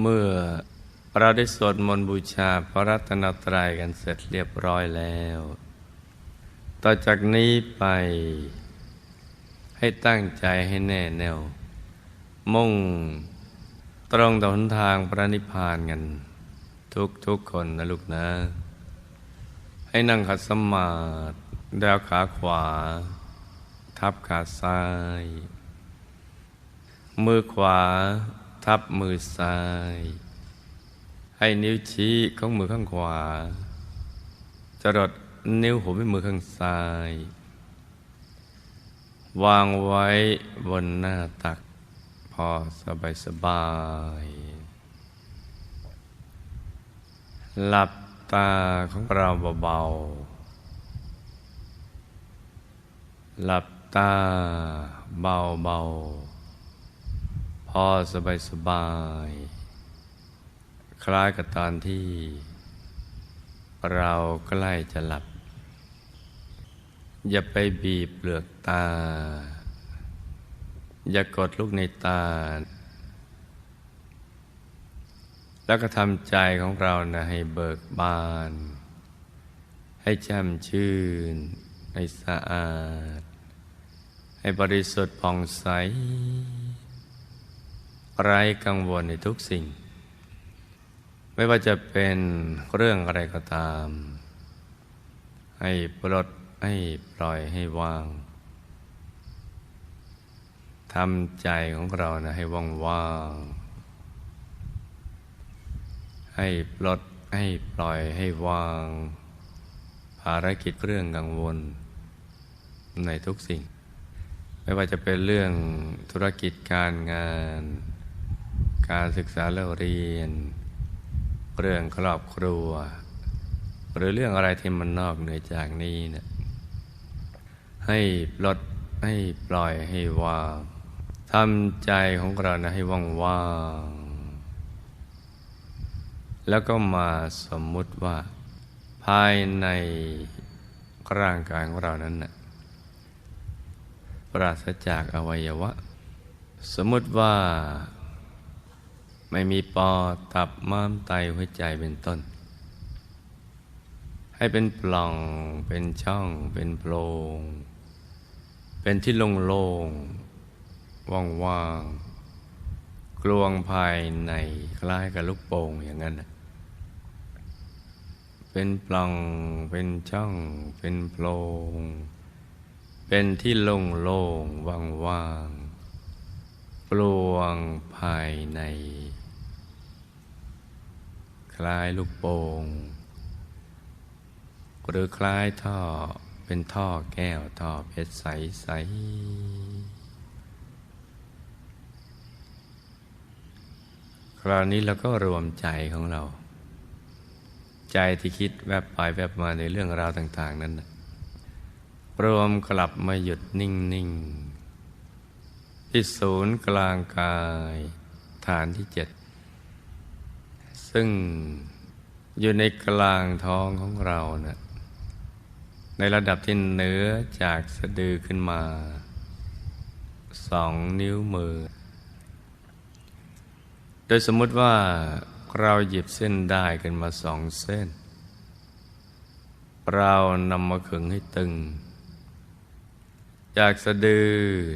เมื่อเราได้สวดมนต์บูชาพระรัตนตรัยกันเสร็จเรียบร้อยแล้ว ต่อจากนี้ไป ให้ตั้งใจให้แน่แน่ว มุ่งตรงต่อหนทางพระนิพพานกัน ทุกทุกคนนะลูกนะ ให้นั่งขัดสมาธิดาวขาขวา ทับขาซ้าย มือขวา ทับมือซ้าย ให้นิ้วชี้ของมือข้างขวา จรดนิ้วหัวแม่มือข้างซ้าย วางไว้บนหน้าตัก พอสบายสบายๆหลับตาของเราเบาๆ หลับตาเบาๆ อสบายสบายๆคล้ายกับตอนที่ เราใกล้จะหลับ อย่าไปบีบเปลือกตา อย่ากดลูกในตา แล้วก็ทำใจของเรานะให้เบิกบาน ให้แจ่มชื่น ให้สะอาด ให้บริสุทธิ์ผ่องใส ไร้กังวลในทุกสิ่ง ไม่ว่าจะเป็นเรื่องอะไรก็ตาม ให้ปลดให้ปล่อยให้วางทำใจของเรานะให้ว่างว่างๆให้ปลดให้ปล่อยให้วาง ภารกิจเรื่องกังวล ในทุกสิ่ง ไม่ว่าจะเป็นเรื่องธุรกิจการงาน การศึกษาเล่าเรียน เรื่องครอบครัว หรือเรื่องอะไรที่มันนอกเหนือจากนี้เนะให้ปลดให้ปล่อยให้วางทำใจของเรานะให้ว่างว่างๆแล้วก็มาสมมุติว่า ภายในร่างกายของเรานั้นนะปราศจากอวัยวะ สมมุติว่า ไม่มีปอตับม้ามไตหัวใจเป็นต้น ให้เป็นปล่องเป็นช่องเป็นโพรง เป็นที่โล่งๆว่างๆกลวงภายในคล้ายกับลูกโป่งอย่างนั้นนะเป็นปล่อง เป็นช่อง เป็นโพรง เป็นที่โล่งๆว่างๆกลวงภายใน คล้ายลูกโป่งหรือคล้ายท่อเป็นท่อแก้วท่อเพชรใสๆคราวนี้เราก็รวมใจของเรา ใจที่คิดแวบไปแวบมาในเรื่องราวต่าง ๆ นั้นรวมกลับมาหยุดนิ่ง ๆ ที่ศูนย์กลางกาย ฐานที่เจ็ด ซึ่งอยู่ในกลางท้องของเรานะ่ะในระดับที่เหนือจากสะดือขึ้นมาสองนิ้วมือ โดยสมมติว่าเราหยิบเส้นได้กันมาสองเส้น เรานำมาขึงให้ตึง จากสะดือ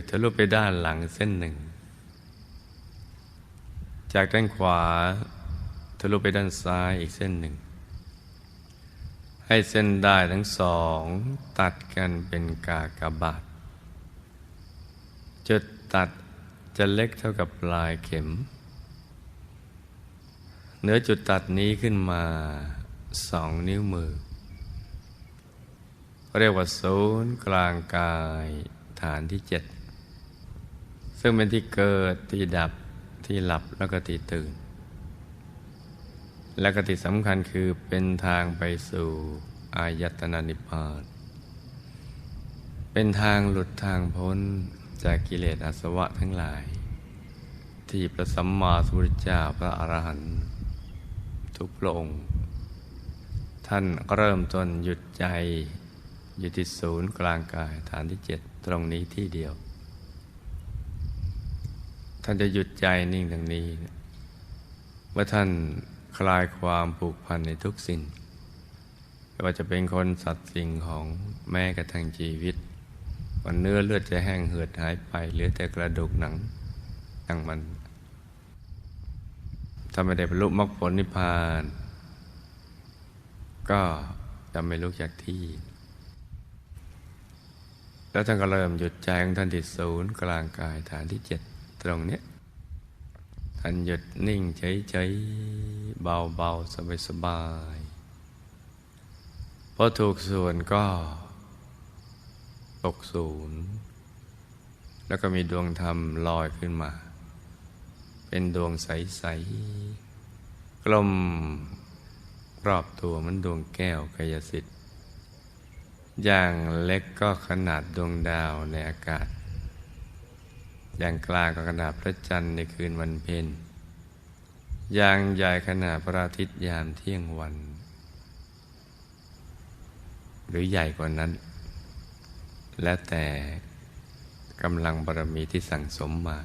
ทะลุไปด้านหลังเส้นหนึ่ง จากด้านขวา ทะลุไปด้านซ้ายอีกเส้นหนึ่ง ให้เส้นได้ทั้งสอง ตัดกันเป็นกากบาทจุดตัดจะเล็กเท่ากับปลายเข็ม เหนือจุดตัดนี้ขึ้นมาสองนิ้วมือ เรียกว่าศูนย์กลางกายฐานที่เจ็ดซึ่งเป็นที่เกิดที่ดับที่หลับแล้วก็ที่ตื่น และกติสำคัญคือเป็นทางไปสู่อายตนะนิพพาน เป็นทางหลุดทางพ้นจากกิเลสอาสวะทั้งหลาย ที่พระสัมมาสัมพุทธเจ้าพระอรหันต์ทุกพระองค์ ท่านเริ่มต้นหยุดใจอยู่ที่ศูนย์กลางกายฐานที่เจ็ดตรงนี้ที่เดียว ท่านจะหยุดใจนิ่งตรงนี้มื่อท่าน คลายความผูกพันในทุกสิ่งไม่ว่าจะเป็นคนสัตว์สิ่งของแม้กระทั่งชีวิต วันเนื้อเลือดจะแห้งเหือดหายไปเหลือแต่กระดูกหนังทั้งมันถ้าไม่ได้บรรลุมรรคผลนิพพาน ก็จะไม่ลุกจากที่ แล้วท่านก็เริ่มหยุดใจของท่านที่ศูนย์กลางกายฐานที่เจ็ดตรงเนี้ย ท่านหยุดนิ่งเฉยๆเบาๆ สบายๆพอถูกส่วนก็ ตกศูนย์ แล้วก็มีดวงธรรมลอยขึ้นมา เป็นดวงใส ๆ กลมรอบตัวมันดวงแก้วกายสิทธิ์ อย่างเล็กก็ขนาดดวงดาวในอากาศ อย่างกลางก็ขนาดพระจันทร์ในคืนวันเพ็ญอย่างใหญ่ขนาดพระอาทิตย์ยามเที่ยงวัน หรือใหญ่กว่านั้น และแต่กำลังบารมีที่สั่งสมมา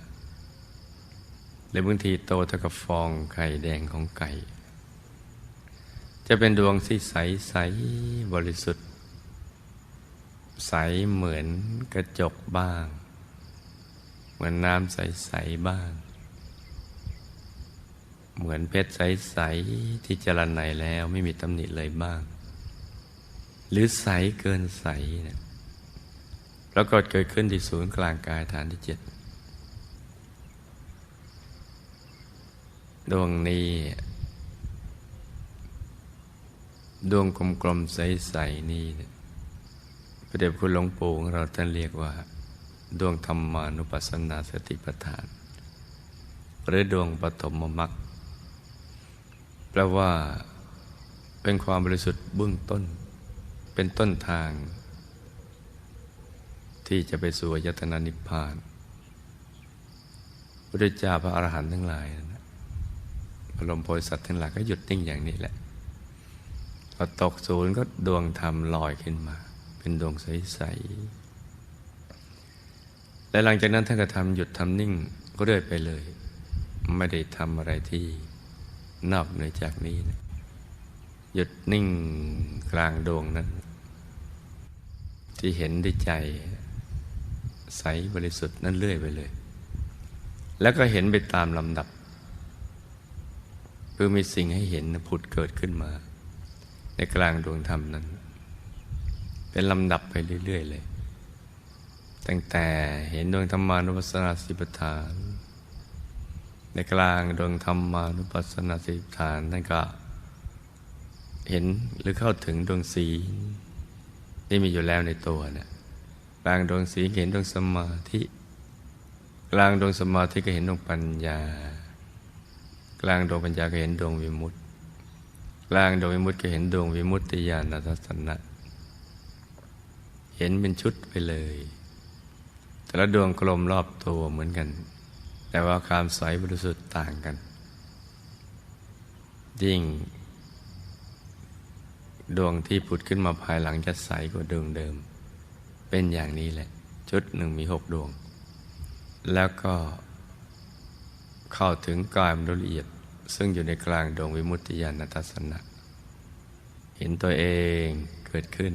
หรือบางทีโตเท่ากับฟองไข่แดงของไก่ จะเป็นดวงที่ใสใสบริสุทธิ์ ใสเหมือนกระจกบ้าง มือนน้ำใส ๆ บ้าง เหมือนเพชรใส ๆ ที่จรันไหนแล้วไม่มีตำหนิเลยบ้าง หรือใสเกินใสเนะแล้วก็เกิดขึ้นที่ศูนย์กลางกายฐานที่เจ็ดดวงนี้ ดวงกลมๆใส ๆ นี่เนี่ยพระเดชคุณหลวงปู่ของเราท่านเรียกว่า ดวงธรรมานุปัสสนาสติปัฏฐาน หรือดวงปฐมมรรคแปลว่า เป็นความบริสุทธิ์เบื้องต้น เป็นต้นทาง ที่จะไปสู่อายตนะนิพพานพระเจ้าพระอรหันต์ทั้งหลายนะพระลมโพธิสัตว์ทั้งหลายก็หยุดนิ่งอย่างนี้แหละพอตกศูนย์ก็ดวงธรรมลอยขึ้นมา เป็นดวงใสๆ และหลังจากนั้นท่านก็ทำหยุดทำนิ่งก็เรื่อยไปเลย ไม่ได้ทำอะไรที่นอกเหนือจากนี้นะหยุดนิ่งกลางดวงนั้น ที่เห็นด้วยใจ ใสบริสุทธิ์นั่นเรื่อยไปเลย แล้วก็เห็นไปตามลำดับ คือมีสิ่งให้เห็นผุดเกิดขึ้นมา ในกลางดวงธรรมนั้น เป็นลำดับไปเรื่อย ๆ เลย ตั้งแต่เห็นดวงธรรมานุปัสสนาสิปทาน ในกลางดวงธรรมานุปัสสนาสิปทานนั่นก็ เห็นหรือเข้าถึงดวงสีที่มีอยู่แล้วในตัวเนี่ยกลางดวงสีเห็นดวงสมาธิ กลางดวงสมาธิก็เห็นดวงปัญญา กลางดวงปัญญาก็เห็นดวงวิมุตติ กลางดวงวิมุตติก็เห็นดวงวิมุตติญาณทัศนะ เห็นเป็นชุดไปเลย แต่ละดวงกลมรอบตัวเหมือนกัน แต่ว่าความใสบริสุทธิ์ต่างกัน ยิ่ง ดวงที่ผุดขึ้นมาภายหลังจะใสกว่าดวงเดิม เป็นอย่างนี้แหละ ชุดหนึ่งมีหกดวง แล้วก็เข้าถึงกายมนุละเอียด ซึ่งอยู่ในกลางดวงวิมุตติญาณทัศนะ เห็นตัวเองเกิดขึ้น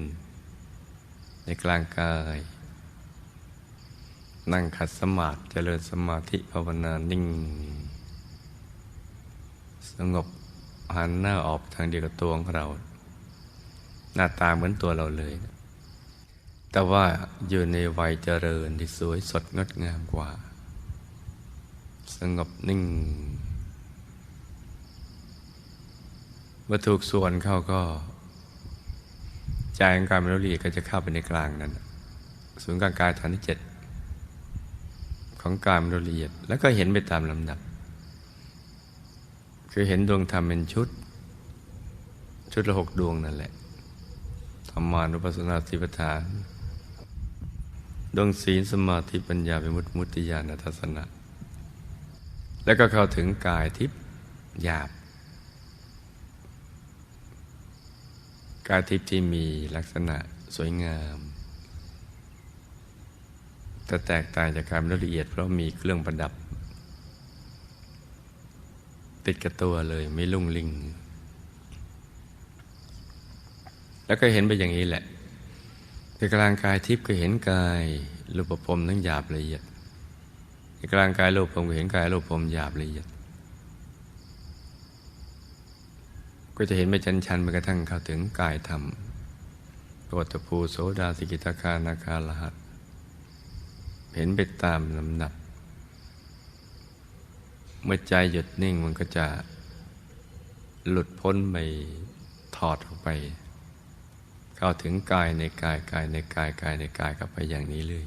ในกลางกาย นั่งขัดสมาธิเจริญสมาธิภาวนานิ่ง สงบหันหน้าออกทางเดียวกับตัวของเรา หน้าตาเหมือนตัวเราเลย แต่ว่าอยู่ในวัยเจริญที่สวยสดงดงามกว่า สงบนิ่งเมื่อถูกส่วนเข้าก็ใจของการมนุษย์ก็จะเข้าไปในกลางนั้นศูนย์กลางกายฐานที่เจ็ด ของกายมนุษย์ละเอียด แล้วก็เห็นไปตามลำดับ คือเห็นดวงธรรมเป็นชุด ชุดละหกดวงนั่นแหละธรรมานุปัสสนาสิปทานดวงศีลสมาธิปัญญาเป็นมุตมุติญาณทัศนะ แล้วก็เข้าถึงกายทิพย์หยาบ กายทิพย์ที่มีลักษณะสวยงาม แต่แตกต่างจากการละเอียดเพราะมีเครื่องประดับ ติดกับตัวเลยไม่ลุ่งลิง แล้วก็เห็นไปอย่างนี้แหละในกลางกายทิพย์ก็เห็นกายรูปภพทั้งหยาบละเอียดในกลางกายรูปภพก็เห็นกายรูปภพหยาบละเอียด ก็จะเห็นไปชันชันๆไปกระทั่งเข้าถึงกายธรรมโกตภูโสดาสิกิตาคานาคาลหัส เห็นไปตามลำดับ เมื่อใจหยุดนิ่งมันก็จะหลุดพ้นไปถอดออกไป เข้าถึงกายในกายกายในกายกายในกายกลับไปอย่างนี้เลย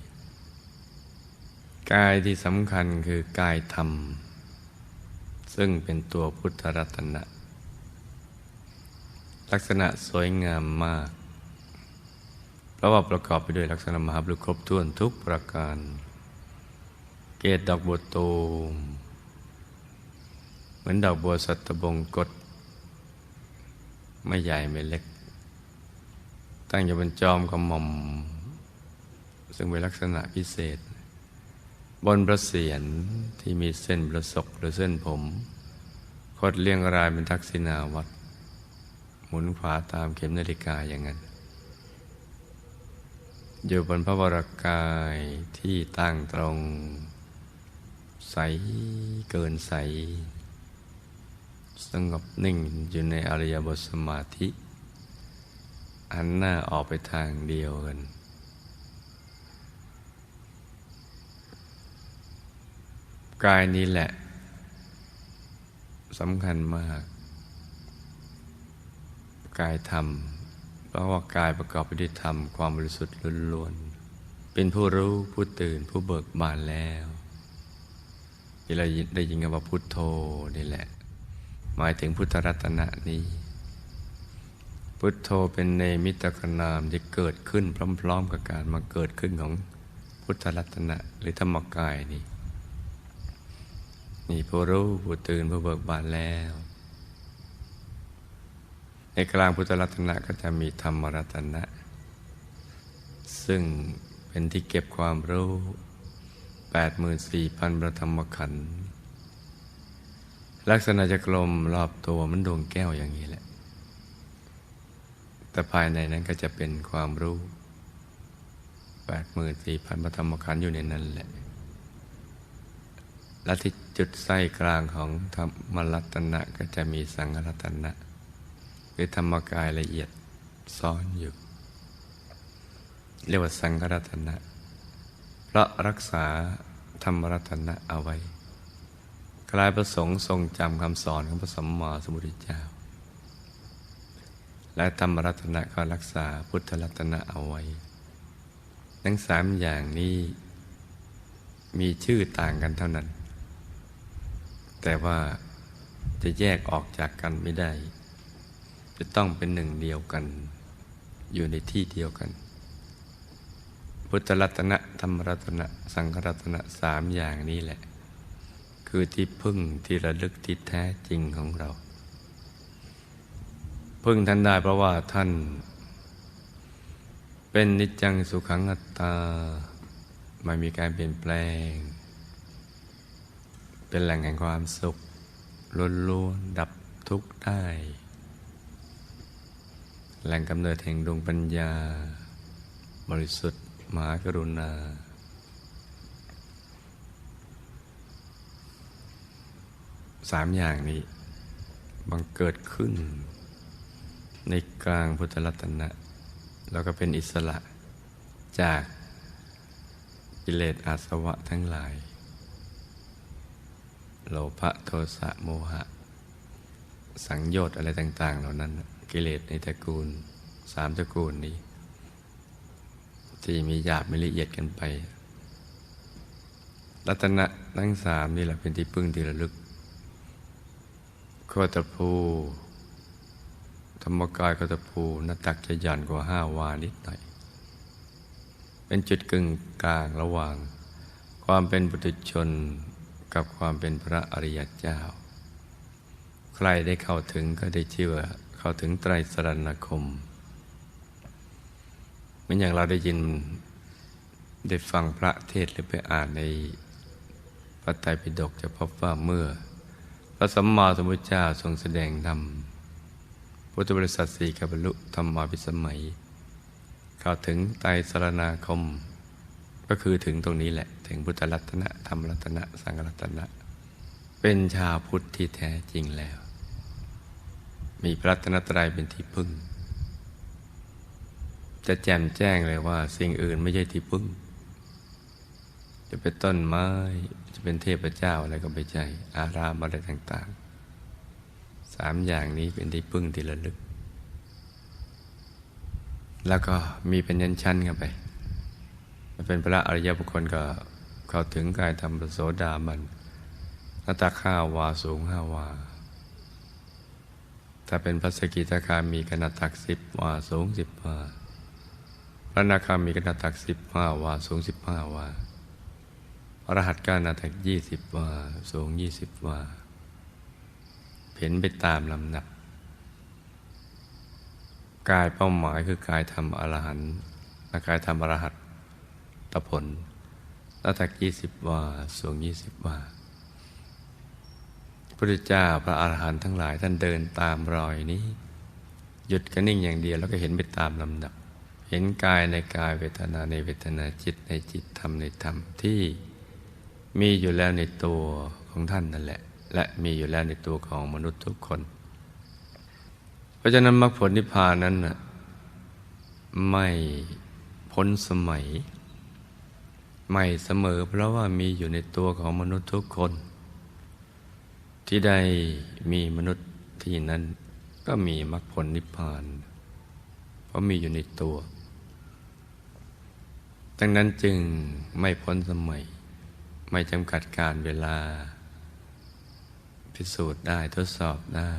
กายที่สำคัญคือกายธรรม ซึ่งเป็นตัวพุทธรัตนะ ลักษณะสวยงามมาก เพราะว่าประกอบไปด้วยลักษณะมหาบุรุษครบถ้วนทุกประการ เกตดอกบัวตูมเหมือนดอกบัวสัตบงกฎไม่ใหญ่ไม่เล็ก ตั้งอยู่บนจอมกระหม่อม ซึ่งเป็นลักษณะพิเศษ บนประเสียนที่มีเส้นประศกหรือเส้นผม คดเรียงรายเป็นทักษิณาวัดหมุนขวาตามเข็มนาฬิกาอย่างนั้น อยู่บนพระวรากายที่ตั้งตรง ใสเกินใส สงบนิ่งอยู่ในอริยบทสมาธิหันหน้าออกไปทางเดียวกัน กายนี้แหละสำคัญมาก กายธรรม เพราะว่ากายประกอบไปด้วยธรรมความบริสุทธิ์ล้วนๆ เป็นผู้รู้ผู้ตื่นผู้เบิกบานแล้วที่เราได้ยินกันว่าพุทโธนี่แหละ หมายถึงพุทธรัตนะนี้ พุทโธเป็นเนมิตกนามที่เกิดขึ้นพร้อม ๆ กับการมาเกิดขึ้นของพุทธรัตนะหรือธรรมกายนี่นี่ผู้รู้ผู้ตื่นผู้เบิกบานแล้ว กลางพุทธรัตนะก็จะมีธรรมรัตนะ ซึ่งเป็นที่เก็บความรู้ 84,000 ประธรรมขันธ์ลักษณะจะกลมรอบตัวมันดวงแก้วอย่างนี้แหละ แต่ภายในนั้นก็จะเป็นความรู้ 84,000 ประธรรมขันธ์อยู่ในนั้นแหละ และที่จุดไส้กลางของธรรมรัตนะก็จะมีสังฆรัตนะ คือธรรมกายละเอียดซ้อนอยู่ เรียกว่าสังฆรัตนะ เพราะรักษาธรรมรัตนะเอาไว้ กลายประสงค์ทรงจำคำสอนของพระสัมมาสัมพุทธเจ้า และธรรมรัตนะก็รักษาพุทธรัตนะเอาไว้ ทั้งสามอย่างนี้มีชื่อต่างกันเท่านั้น แต่ว่าจะแยกออกจากกันไม่ได้ จะต้องเป็นหนึ่งเดียวกัน อยู่ในที่เดียวกัน พุทธรัตนะธรรมรัตนะ สังฆรัตนะสามอย่างนี้แหละ คือที่พึ่งที่ระลึกที่แท้จริงของเรา พึ่งท่านได้เพราะว่าท่าน เป็นนิจจังสุขังอัตตาไม่มีการเปลี่ยนแปลง เป็นแหล่งแห่งความสุขล้วนๆดับทุกข์ได้ แหล่งกำเนิดแห่งดวงปัญญา บริสุทธิ์มหากรุณา สามอย่างนี้บังเกิดขึ้น ในกลางพุทธรัตนะ แล้วก็เป็นอิสระจากกิเลสอาสวะทั้งหลาย โลภะโทสะโมหะ สังโยชน์อะไรต่าง ๆ เหล่านั้น กิเลสในตระกูลสามตระกูลนี้ ที่มีหยาบม่ละเอียดกันไปรัตนะทั้งสามนี่แหละเป็นที่พึ่งที่ระลึกโคตรภูธรรมกายโคตรภูนัตักจะหย่อนกว่าห้าวานิดหน่อย เป็นจุดกึ่งกลางระหว่าง ความเป็นบุตรชนกับความเป็นพระอริยเจ้า ใครได้เข้าถึงก็ได้ชื่อว่า เข้าถึงไตรสรณคม เหมือนอย่างเราได้ยินได้ฟังพระเทศหรือไปอ่านในพระไตรปิฎกจะพบว่าเมื่อ พระสัมมาสัมพุทธเจ้าทรงแสดงธรรมพุทธบริษัทสี่กับบรรลุธรรมาภิสมัยเข้าถึงไตรสรณาคม ก็คือถึงตรงนี้แหละ ถึงพุทธรัตนะธรรมรัตนะ สังฆรัตนะ เป็นชาวพุทธที่แท้จริงแล้ว มีพระรัตนตรัยเป็นที่พึ่ง จะแจ่มแจ้งเลยว่า สิ่งอื่นไม่ใช่ที่พึ่ง จะเป็นต้นไม้ จะเป็นเทพเจ้าอะไรก็ไม่ใช่อารามอะไรต่าง ๆ สามอย่างนี้เป็นที่พึ่งที่ระลึก แล้วก็มีเป็นยันชั้นกันไปเป็นพระอริยบุคคลก็เข้าถึงกายธรรมโสดาบันหน้าตาข้าวาสูงห้าวา ถ้าเป็นพระสกิทาคามีขนาดตักสิบวาสูงสิบวาพระนาคามีขนาดตักสิบห้าวาสูงสิบห้าวาพระรหัสก้านาตักยี่สิบวาสูงยี่สิบวาเห็นไปตามลำดับกายเป้าหมายคือกายทำอรหันต์กายทำอรหัตตผลนาตักยี่สิบวาสูงยี่สิบวา พระเจ้าพระอาหารหันต์ทั้งหลายท่านเดินตามรอยนี้ หยุดกันนิ่งอย่างเดียวแล้วก็เห็นไปตามลำดับ เห็นกายในกายเวทนาในเวทนาจิตในจิตธรรมในธรรมที่มีอยู่แล้วในตัวของท่านนั่นแหละ และมีอยู่แล้วในตัวของมนุษย์ทุกคน เพราะฉะนั้นมรรคผลนิพพานนั้นน่ะไม่พ้นสมัย ไม่เสมอเพราะว่ามีอยู่ในตัวของมนุษย์ทุกคน ที่ได้มีมนุษย์ที่นั้นก็มีมรรคผลนิพพาน เพราะมีอยู่ในตัว ดังนั้นจึงไม่พ้นสมัย ไม่จำกัดการเวลา พิสูจน์ได้ทดสอบได้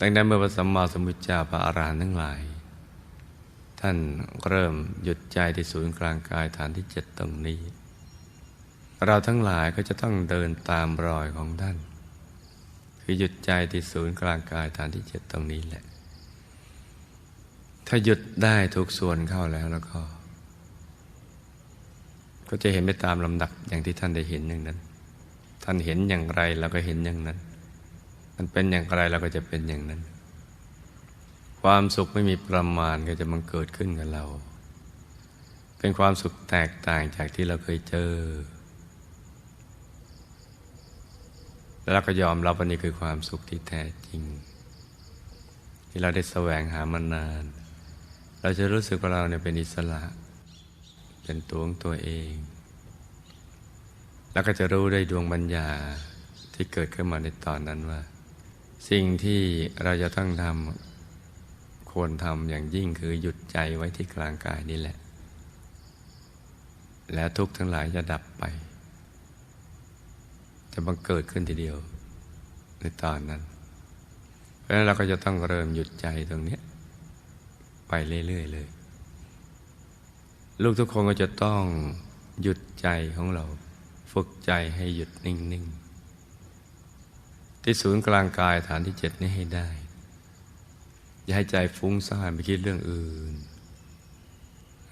ดังนั้นเมื่อพระสัมมาสัมพุทธเจ้าพระอารหันต์ทั้งหลาย ท่านเริ่มหยุดใจที่ศูนย์กลางกายฐานที่เจ็ดตรงนี้ เราทั้งหลายก็จะต้องเดินตามรอยของท่าน คือหยุดใจที่ศูนย์กลางกายฐานที่เจ็ดตรงนี้แหละ ถ้าหยุดได้ทุกส่วนเข้าแล้วแล้วก็ ก็จะเห็นไปตามลำดับอย่างที่ท่านได้เห็นอย่างนั้น ท่านเห็นอย่างไรเราก็เห็นอย่างนั้น มันเป็นอย่างไรเราก็จะเป็นอย่างนั้น ความสุขไม่มีประมาณก็จะมันเกิดขึ้นกับเรา เป็นความสุขแตกต่างจากที่เราเคยเจอ แล้วเราก็ยอมรับว่านี่คือความสุขที่แท้จริง ที่เราได้แสวงหามานาน เราจะรู้สึกว่าเราเนี่ยเป็นอิสระ เป็นตัวของตัวเอง แล้วก็จะรู้ได้ดวงปัญญาที่เกิดขึ้นมาในตอนนั้นว่า สิ่งที่เราจะต้องทำควรทำอย่างยิ่งคือหยุดใจไว้ที่กลางกายนี่แหละ แล้วทุกข์ทั้งหลายจะดับไป จะบังเกิดขึ้นทีเดียวในตอนนั้น เพราะฉะนั้นเราก็จะต้องเริ่มหยุดใจตรงนี้ ไปเรื่อยๆเลย ลูกทุกคนก็จะต้องหยุดใจของเรา ฝึกใจให้หยุดนิ่งๆ ที่ศูนย์กลางกายฐานที่เจ็ดนี้ให้ได้ อย่าให้ใจฟุ้งซ่านไปคิดเรื่องอื่น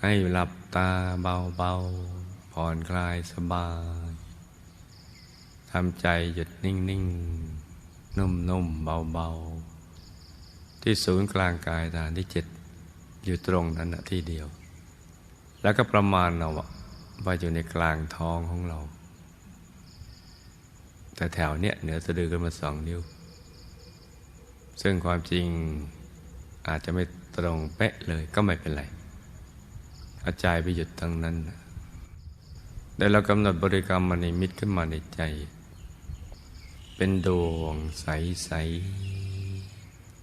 ให้หลับตาเบาๆผ่อนคลายสบาย ทำใจหยุดนิ่งๆนุ่มๆเบาๆที่ศูนย์กลางกายฐานที่เจ็ดอยู่ตรงนั้นนะที่เดียว แล้วก็ประมาณเราว่าอยู่ในกลางท้องของเรา แต่แถวเนี้ยเหนือสะดือกันมาสองนิ้ว ซึ่งความจริงอาจจะไม่ตรงเป๊ะเลยก็ไม่เป็นไรอาใจไปหยุดตรงนั้นแต่เรากำหนดบริกรรมมาในมิตขึ้นมาในใจ เป็นดวงใส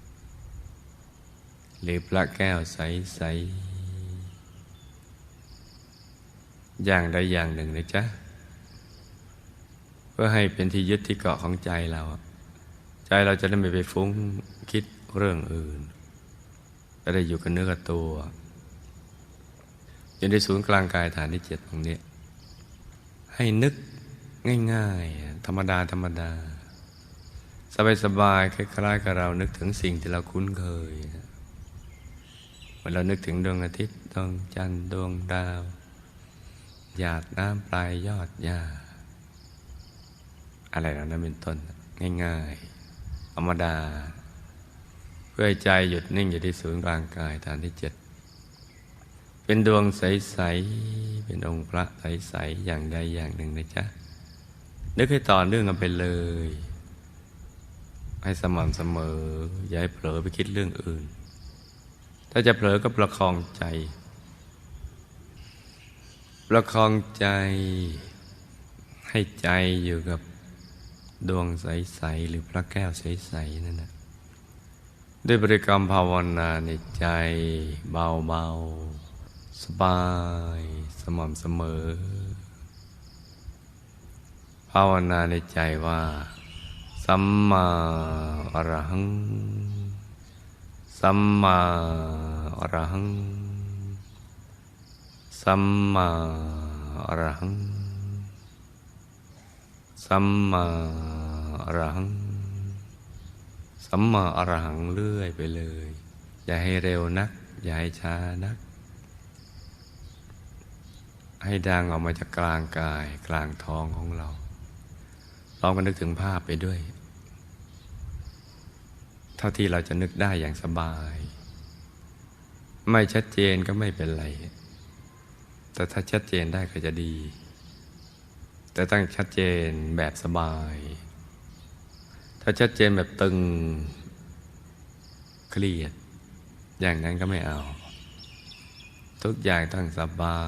ๆ หรือพระแก้วใส ๆ อย่างใดอย่างหนึ่งนะจ๊ะ เพื่อให้เป็นที่ยึดที่เกาะของใจเรา ใจเราจะได้ไม่ไปฟุ้งคิดเรื่องอื่นจะได้อยู่กับเนื้อกับตัวอยู่ในศูนย์กลางกายฐานที่เจ็ดตรงนี้ ให้นึกง่าย ๆ ธรรมดา ธรรมดา สบายๆคล้ายๆกับเรานึกถึงสิ่งที่เราคุ้นเคยเมื่อเรานึกถึงดวงอาทิตย์ดวงจันทร์ดวงดาว หยาดน้ำปลายยอดหญ้าอะไรเหล่านั้นเป็นต้นง่ายๆธรรมดา เพื่อให้ใจหยุดนิ่งอยู่ที่ศูนย์กลางกายฐานที่เจ็ดเป็นดวงใส ๆ เป็นองค์พระใส ๆ อย่างใดอย่างหนึ่งนะจ๊ะ นึกให้ต่อเนื่องกันไปเลย ให้สม่ำเสมอ อย่าให้เผลอไปคิดเรื่องอื่น ถ้าจะเผลอก็ประคองใจ ประคองใจให้ใจอยู่กับดวงใส ๆ หรือพระแก้วใส ๆ นั่นนะด้วยบริกรรมภาวนาในใจเบา ๆ สบาย สม่ำเสมอ ภาวนาในใจว่า สัมมาอรหัง สัมมาอรหัง สัมมาอรหัง สัมมาอรหัง สัมมาอรหังเรื่อยไปเลย อย่าให้เร็วนัก อย่าให้ช้านัก ให้ดังออกมาจากกลางกายกลางท้องของเรา ลองกันนึกถึงภาพไปด้วย เท่าที่เราจะนึกได้อย่างสบาย ไม่ชัดเจนก็ไม่เป็นไร แต่ถ้าชัดเจนได้ก็จะดี แต่ต้องชัดเจนแบบสบาย ถ้าชัดเจนแบบตึงเครียด อย่างนั้นก็ไม่เอา ทุกอย่างต้องสบา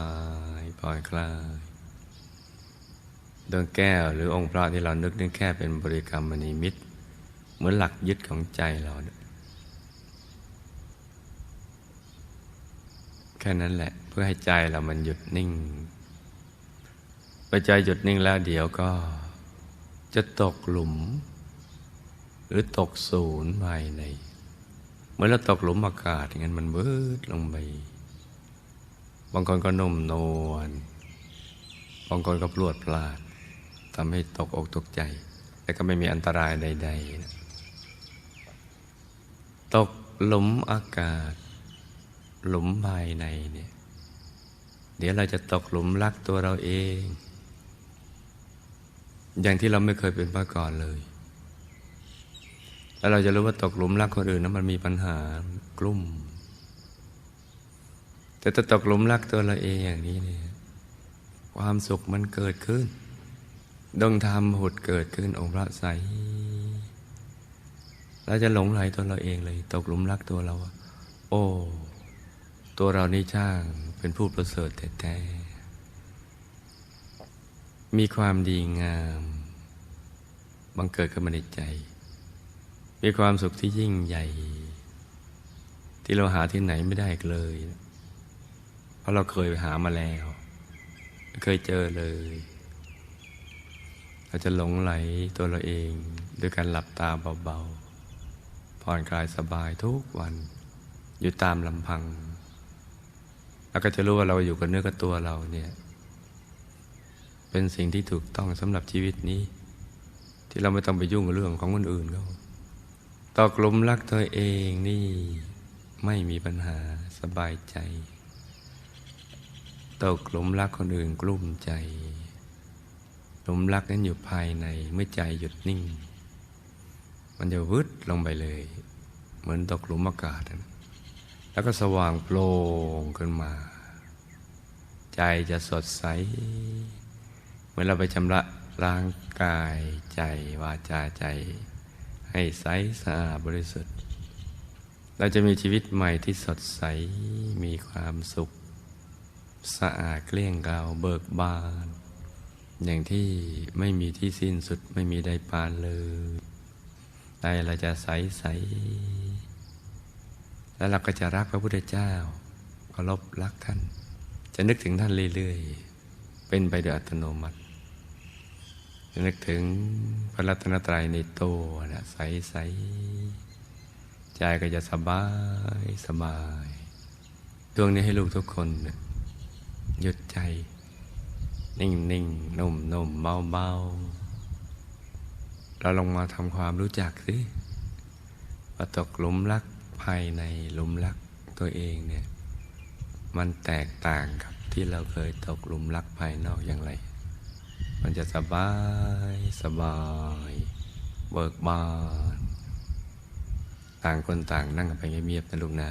ยปล่อยคลาย ดวงแก้วหรือองค์พระที่เรานึกนึกแค่เป็นบริกรรมมณีมิตร เหมือนหลักยึดของใจเรา แค่นั้นแหละเพื่อให้ใจเรามันหยุดนิ่งพอใจหยุดนิ่งแล้วเดี๋ยวก็ จะตกหลุม หรือตกศูนย์ภายในเหมือนเราตกหลุมอากาศอย่างนั้นมันเบิดลงไปบางคนก็นุ่มนวลบางคนก็พลวดพลาด ทำให้ตกอกตกใจ แต่ก็ไม่มีอันตรายใด ๆ ตกหลุมอากาศ หลุมภายในเนี่ย เดี๋ยวเราจะตกหลุมรักตัวเราเอง อย่างที่เราไม่เคยเป็นมาก่อนเลย แล้วเราจะรู้ว่าตกหลุมรักคนอื่นนั้นมันมีปัญหากลุ่ม แต่ถ้าตกหลุมรักตัวเราเองอย่างนี้เนี่ยความสุขมันเกิดขึ้น ดวงธรรมหุดเกิดขึ้นองค์พระใส เราจะหลงไหลตัวเราเองเลย ตกหลุมรักตัวเรา โอ้ ตัวเรานี่ช่างเป็นผู้ประเสริฐแท้ๆมีความดีงามบังเกิดขึ้นมาในใจ มีความสุขที่ยิ่งใหญ่ ที่เราหาที่ไหนไม่ได้เลย เพราะเราเคยไปหามาแล้ว เคยเจอเลย เราจะหลงไหลตัวเราเองด้วยการหลับตาเบาๆ ผ่อนคลายสบายทุกวัน อยู่ตามลำพัง แล้วก็จะรู้ว่าเราอยู่กับเนื้อกับตัวเราเนี่ยเป็นสิ่งที่ถูกต้องสำหรับชีวิตนี้ ที่เราไม่ต้องไปยุ่งกับเรื่องของคนอื่นเขาตกลุมรักตัวเองนี่ไม่มีปัญหาสบายใจตกหลุมรักคนอื่นกลุ้มใจ หลุมรักนั้นอยู่ภายในเมื่อใจหยุดนิ่ง มันจะวึดลงไปเลย เหมือนตกหลุมอากาศนะแล้วก็สว่างโปร่งขึ้นมา ใจจะสดใส เหมือนเราไปชำระร่างกายใจวาจาใจ ให้ใสสะอาดบริสุทธิ์ เราจะมีชีวิตใหม่ที่สดใสมีความสุข สะอาดเกลี้ยงเกลาเบิกบาน อย่างที่ไม่มีที่สิ้นสุดไม่มีใดปานเลยใจเราจะใสใส แล้วเราก็จะรักพระพุทธเจ้าเคารพรักท่าน จะนึกถึงท่านเรื่อยๆ เป็นไปโดยอัตโนมัติ จะนึกถึงพระรัตนตรัยในตัวนะใสใสใจก็จะสบายสบายดวงนี้ให้ลูกทุกคนหยุดใจ นิ่งนิ่งนุ่มนุ่มเบาเบาเราลงมาทำความรู้จักสิว่าตกหลุมรักภายในหลุมรักตัวเองเนี่ย มันแตกต่างกับที่เราเคยตกหลุมรักภายนอกอย่างไร มันจะสบายสบายเบิกบาน ต่างคนต่างนั่งกันไปเงียบๆนะลูกนะ